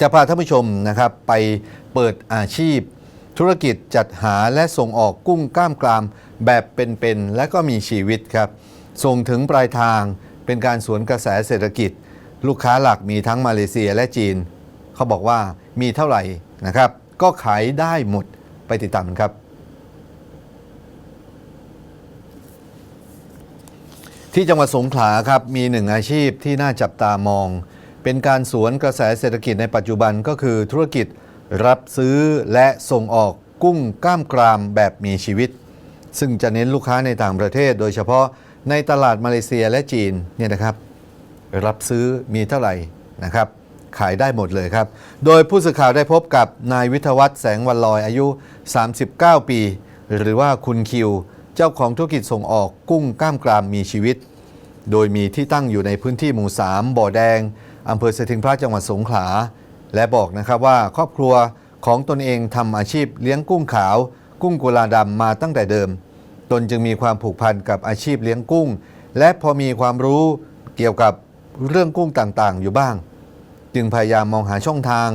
จะพาท่านผู้ชมนะครับไปเปิดอาชีพ ธุรกิจจัดหาและส่งออกกุ้งกล้ามกราม แบบเป็นๆและก็มีชีวิตครับ ส่งถึงปลายทางเป็นการสวนกระแสเศรษฐกิจ ลูกค้าหลักมีทั้งมาเลเซียและจีน เขาบอกว่ามีเท่าไหร่นะครับ ก็ขายได้หมดไปติดตามครับ ที่จังหวัดสงขลาครับมีหนึ่งอาชีพที่น่าจับตามอง เป็นการสวนกระแสเศรษฐกิจในปัจจุบันก็คือธุรกิจรับซื้อและส่งออกกุ้งกล้ามกรามแบบมีชีวิต ซึ่งจะเน้นลูกค้าในต่างประเทศ โดยเฉพาะในตลาดมาเลเซียและจีนเนี่ยนะครับ รับซื้อมีเท่าไหร่นะครับ ขายได้หมดเลยครับ โดยผู้สื่อข่าวได้พบกับนายวิทวัฒน์แสงวันลอยอายุ 39 ปี หรือว่าคุณคิว เจ้าของธุรกิจส่งออกกุ้งกล้ามกรามมีชีวิต โดยมีที่ตั้งอยู่ในพื้นที่หมู่ 3 บ่อแดง อำเภอสถิงพระจังหวัดสงขลา และบอกนะครับว่าครอบครัวของตนเองทำอาชีพเลี้ยงกุ้งขาว กุ้งกุลาดำมาตั้งแต่เดิม ตนจึงมีความผูกพันกับอาชีพเลี้ยงกุ้ง และพอมีความรู้เกี่ยวกับเรื่องกุ้งต่างๆ อยู่บ้าง จึงพยายามมองหาช่องทาง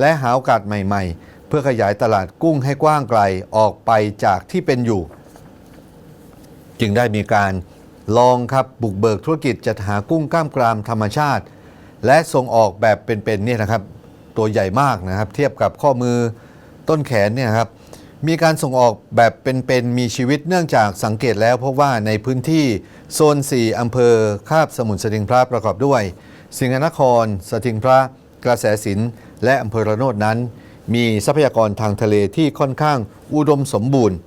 และหาโอกาสใหม่ ๆ เพื่อขยายตลาดกุ้งให้กว้างไกลออกไปจากที่เป็นอยู่ จึงได้มีการลองครับบุกเบิกธุรกิจจัดหากุ้งกล้ามกรามธรรมชาติ และส่งออกแบบเป็นๆเนี่ยนะครับ ตัวใหญ่มากนะครับ เทียบกับข้อมือต้นแขนเนี่ยครับมีการส่งออกแบบเป็นๆมีชีวิตเนื่องจากสังเกตแล้วพบว่าในพื้นที่โซน 4 อำเภอคาบสมุทรสถิงพระประกอบด้วย สิงห์นครสถิงพระกระแสสินและอำเภอระโนดนั้น มีทรัพยากรทางทะเลที่ค่อนข้างอุดมสมบูรณ์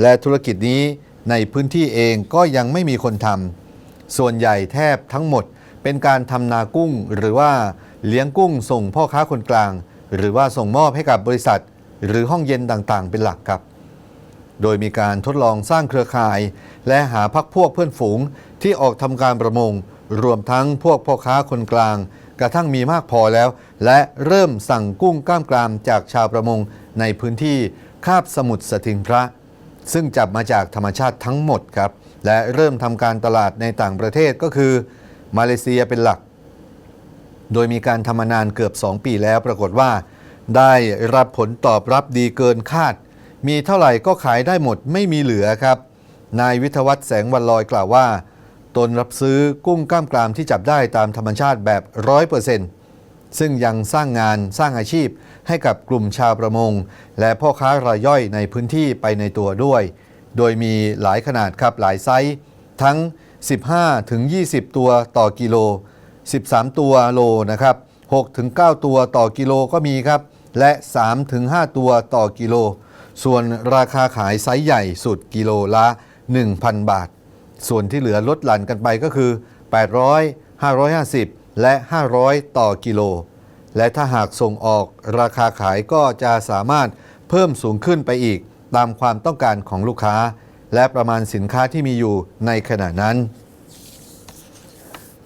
และธุรกิจนี้ในพื้นที่เองก็ยังไม่มีคนทำส่วนใหญ่แทบทั้งหมด เป็นการทำนากุ้ง หรือว่าเลี้ยงกุ้งส่งพ่อค้าคนกลาง หรือว่าส่งมอบให้กับบริษัท หรือห้องเย็นต่างๆ เป็นหลักครับ โดยมีการทดลองสร้างเครือข่าย และหาพักพวกเพื่อนฝูงที่ออกทำการประมง รวมทั้งพวกพ่อค้าคนกลาง กระทั่งมีมากพอแล้ว และเริ่มสั่งกุ้งกล้ามกรามจากชาวประมงในพื้นที่คาบสมุทรสถิงพระ ซึ่งจับมาจากธรรมชาติทั้งหมดครับและเริ่มทำการตลาดในต่างประเทศก็คือ มาเลเซียเป็นหลัก โดยมีการทำมานานเกือบ 2 ปีแล้วปรากฏว่า ได้รับผลตอบรับดีเกินคาด มีเท่าไหร่ก็ขายได้หมดไม่มีเหลือครับ นายวิทวัฒน์แสงวันลอยกล่าวว่า ตนรับซื้อกุ้งกล้ามกรามที่จับได้ตามธรรมชาติแบบร้อยเปอร์เซ็นต์ซึ่งยังสร้างงานสร้างอาชีพให้กับกลุ่มชาวประมง และพ่อค้ารายย่อยในพื้นที่ไปในตัวด้วย โดยมีหลายขนาดครับหลายไซส์ทั้ง 15ถึง20 ตัวต่อกิโล 13 ตัวโลนะครับ6ถึง9ตัวต่อกิโลก็มีครับ และ3ถึง5ตัวต่อกิโล ส่วนราคาขายไซส์ใหญ่สุดกิโลละ 1,000 บาท ส่วนที่เหลือลดหลั่นกันไปก็คือ 800 550 และ 500 ต่อกิโล และถ้าหากส่งออกราคาขายก็จะสามารถเพิ่มสูงขึ้นไปอีก ตามความต้องการของลูกค้า และประมาณสินค้าที่มีอยู่ในขณะนั้น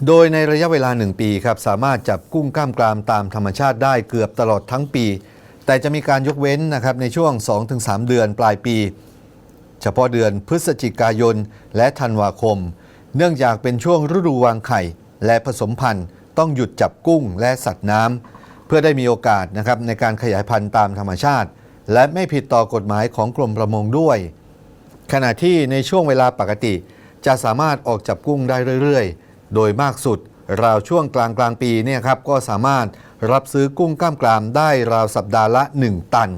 โดยในระยะเวลา 1 ปีครับสามารถจับกุ้งกล้ามกรามตามธรรมชาติได้เกือบตลอดทั้งปี แต่จะมีการยกเว้นนะครับในช่วง 2-3 เดือนปลายปี เฉพาะเดือนพฤศจิกายนและธันวาคม เนื่องจากเป็นช่วงฤดูวางไข่ และผสมพันธุ์ต้องหยุดจับกุ้งและสัตว์น้ำเพื่อได้มีโอกาสนะครับในการขยายพันธุ์ตามธรรมชาติ และไม่ผิดต่อกฎหมายของกรมประมงด้วย ขณะที่ในช่วงเวลาปกติ จะสามารถออกจับกุ้งได้เรื่อยๆ โดยมากสุด ราวช่วงกลางกลางปีเนี่ยครับก็สามารถรับซื้อกุ้งกล้ามกรามได้ราวสัปดาห์ละ 1 ตัน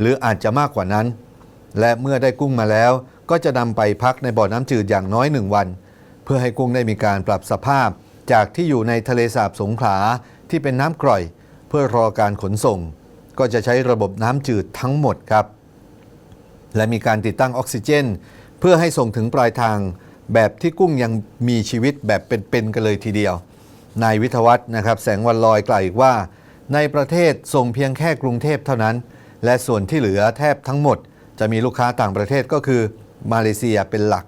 หรืออาจจะมากกว่านั้น และเมื่อได้กุ้งมาแล้ว ก็จะนำไปพักในบ่อน้ำจืดอย่างน้อย1วัน เพื่อให้กุ้งได้มีการปรับสภาพ จากที่อยู่ในทะเลสาบสงขลาที่เป็นน้ำกร่อย เพื่อรอการขนส่ง ก็จะใช้ระบบน้ำจืดทั้งหมดครับ และมีการติดตั้งออกซิเจน เพื่อให้ส่งถึงปลายทางแบบที่กุ้งยังมีชีวิตแบบเป็นๆกันเลยทีเดียว นายวิทวัฒน์นะครับแสงวันลอยกล่าวอีกว่า ในประเทศส่งเพียงแค่กรุงเทพเท่านั้น และส่วนที่เหลือแทบทั้งหมด จะมีลูกค้าต่างประเทศก็คือมาเลเซียเป็นหลัก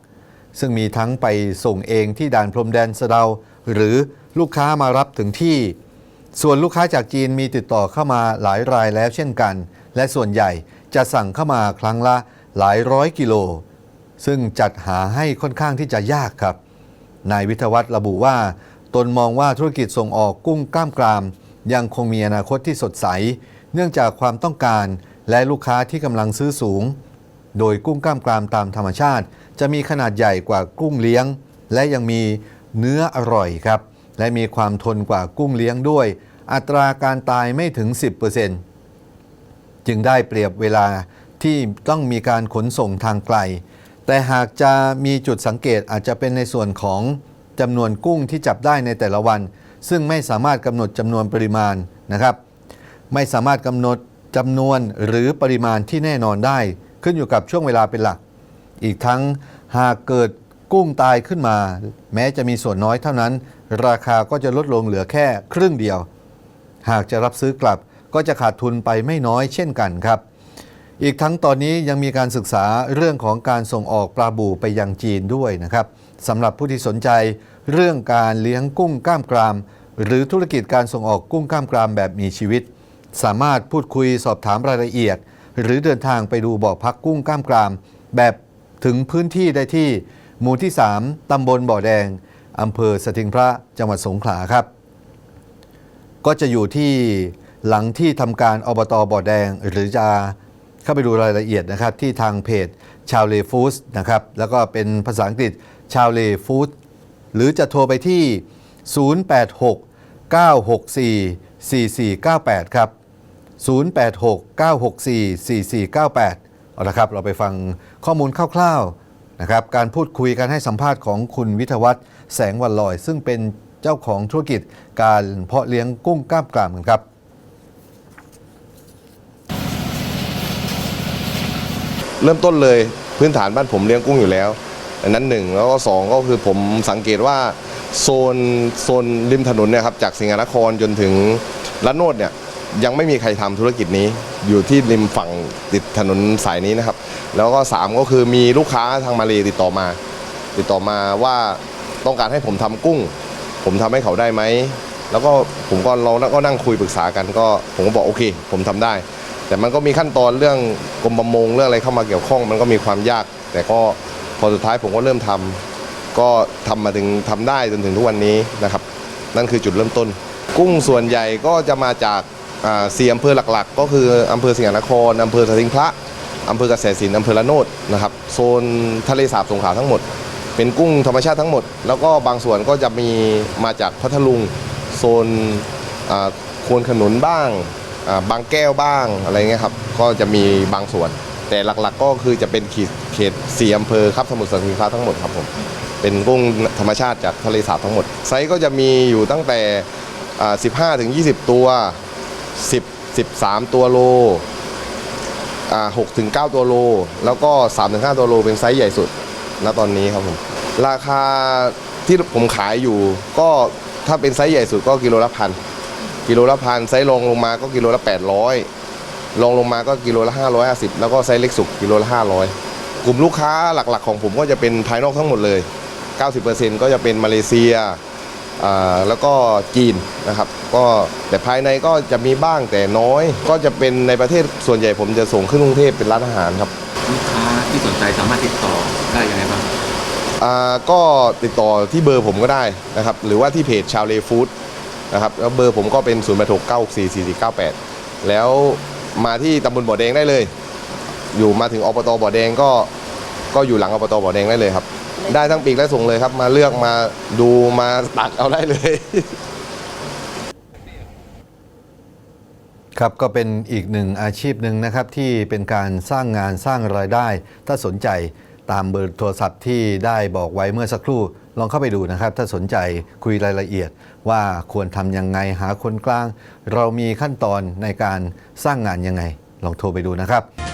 ซึ่งมีทั้งไปส่งเองที่ด่านพรมแดนสะเดา หรือลูกค้ามารับถึงที่ ส่วนลูกค้าจากจีนมีติดต่อเข้ามาหลายรายแล้วเช่นกัน และส่วนใหญ่จะสั่งเข้ามาครั้งละหลายร้อยกิโล ซึ่งจัดหาให้ค่อนข้างที่จะยากครับ นายวิทวัฒน์ระบุว่า ตนมองว่าธุรกิจส่งออกกุ้งกล้ามกราม ยังคงมีอนาคตที่สดใส เนื่องจากความต้องการและลูกค้าที่กำลังซื้อสูง โดยกุ้งกล้ามกรามตามธรรมชาติ จะมีขนาดใหญ่กว่ากุ้งเลี้ยง และยังมีเนื้ออร่อยครับ และมีความทนกว่ากุ้งเลี้ยงด้วย อัตราการตายไม่ถึง 10% จึงได้เปรียบเวลาที่ต้องมีการขนส่งทางไกล แต่หากจะมีจุดสังเกตอาจจะเป็นในส่วนของจำนวนกุ้งที่จับได้ในแต่ละวัน ซึ่งไม่สามารถกำหนดจำนวนปริมาณนะครับ ไม่สามารถกำหนดจำนวนหรือปริมาณที่แน่นอนได้ ขึ้นอยู่กับช่วงเวลาเป็นหลัก อีกทั้งหากเกิดกุ้งตายขึ้นมา แม้จะมีส่วนน้อยเท่านั้น ราคาก็จะลดลงเหลือแค่ครึ่งเดียว หากจะรับซื้อกลับ ก็จะขาดทุนไปไม่น้อยเช่นกันครับ อีกทั้งตอนนี้ยังมีการศึกษาเรื่องของการส่งออกปลาบูไปยังจีนด้วยนะครับสำหรับผู้ที่สนใจเรื่องการเลี้ยงกุ้งกล้ามกราม หรือธุรกิจการส่งออกกุ้งกล้ามกรามแบบมีชีวิต สามารถพูดคุยสอบถามรายละเอียด หรือเดินทางไปดูบ่อพักกุ้งกล้ามกราม แบบถึงพื้นที่ได้ที่ หมู่ที่ 3 ตำบลบ่อแดงอำเภอสถิงพระจังหวัดสงขลาครับ ก็จะอยู่ที่ หลังที่ทำการอบตบ่อแดงหรือจะเข้าไปดูรายละเอียดนะครับที่ทางเพจชาวเลฟูสนะครับแล้วก็เป็นภาษาอังกฤษชาวเลฟูสหรือจะโทรไปที่ 086 964 4498 ครับ 086 964 4498 เอาละครับ เราไปฟังข้อมูลคร่าวๆนะครับการพูดคุยการให้สัมภาษณ์ของคุณวิทวัฒน์แสงวันลอย ซึ่งเป็นเจ้าของธุรกิจการเพาะเลี้ยงกุ้งกล้ามกรามกันครับ เริ่มต้นเลยพื้นฐานบ้านผมเลี้ยงกุ้งอยู่แล้วอันนั้นหนึ่งแล้วก็สองก็คือผมสังเกตว่าโซนโซนริมถนนเนี่ยครับจากสิงห์นครจนถึงละโนดเนี่ยยังไม่มีใครทำธุรกิจนี้ อยู่ที่ริมฝั่งติดถนนสายนี้นะครับ แล้วก็สามก็คือมีลูกค้าทางมาเลติดต่อมา ติดต่อมาว่าต้องการให้ผมทำกุ้ง ผมทำให้เขาได้ไหมแล้วก็ผมก็เราก็นั่งคุยปรึกษากันก็ผมก็บอกโอเค ผมทำได้ แต่มันก็มีขั้นตอนเรื่องกรมประมงเรื่องอะไรเข้ามาเกี่ยวข้อง มันก็มีความยาก แต่ก็พอสุดท้ายผมก็เริ่มทำก็ทำมาถึงทำได้จนถึงทุกวันนี้นะครับ นั่นคือจุดเริ่มต้น กุ้งส่วนใหญ่ก็จะมาจากสี่อำเภอหลักๆ ก็คืออำเภอสิงห์นครอำเภอสถิงพระอำเภอกเกษตรศิลป์อำเภอละโนดนะครับโซนทะเลสาบสงขลาทั้งหมด เป็นกุ้งธรรมชาติทั้งหมด แล้วก็บางส่วนก็จะมีมาจากพัทลุงโซนอ่าคนขนุนบ้าง บางแก้วบ้างอะไรเงี้ยครับก็จะมีบางส่วน แต่หลักๆก็คือจะเป็นเขตเขตสี่อำเภอครับสมุทรสาครทั้งหมดครับผมเป็นกุ้งธรรมชาติจากทะเลสาบทั้งหมด ไซส์ก็จะมีอยู่ตั้งแต่ 15ถึง20 ตัว 10 13 ตัวโล6ถึง9ตัวโล แล้วก็3ถึง5ตัวโลเป็นไซส์ใหญ่สุดณตอนนี้ครับผมราคาที่ผมขายอยู่ก็ถ้าเป็นไซส์ใหญ่สุดก็กิโลละพัน กิโลละพันไซส์รองลงมาก็กิโลละ800รองลงมาก็กิโลละ550 แล้วก็ไซส์เล็กสุดกิโลละ500 กลุ่มลูกค้าหลักๆ ของผมก็จะเป็นภายนอกทั้งหมดเลย 90%ก็จะเป็นมาเลเซียอ่าแล้วก็จีนนะครับก็แต่ภายในก็จะมีบ้างแต่น้อย ก็จะเป็นในประเทศส่วนใหญ่ผมจะส่งขึ้นกรุงเทพเป็นร้านอาหารครับลูกค้าที่สนใจสามารถติดต่อได้ยังไงบ้างอ่าก็ติดต่อที่เบอร์ผมก็ได้นะครับหรือว่าที่เพจชาวเลฟู้ด นะครับแล้วเบอร์ผมก็เป็น 0 8 6 9 4 4 4 9 8 แล้วมาที่ตำบลบ่อแดงได้เลย อยู่มาถึงอบตบ่อแดงก็ก็อยู่หลังอบตบ่อแดงได้เลยครับ ได้ทั้งปีกและส่งเลยครับ มาเลือกมาดูมาตักเอาได้เลย ครับก็เป็นอีกหนึ่งอาชีพหนึ่งนะครับที่เป็นการสร้างงานสร้างรายได้ ถ้าสนใจตามเบอร์โทรศัพท์ที่ได้บอกไว้เมื่อสักครู่ ลองเข้าไปดูนะครับ ถ้าสนใจคุยรายละเอียดว่าควรทำยังไงหาคนกลาง เรามีขั้นตอนในการสร้างงานยังไง ลองโทรไปดูนะครับ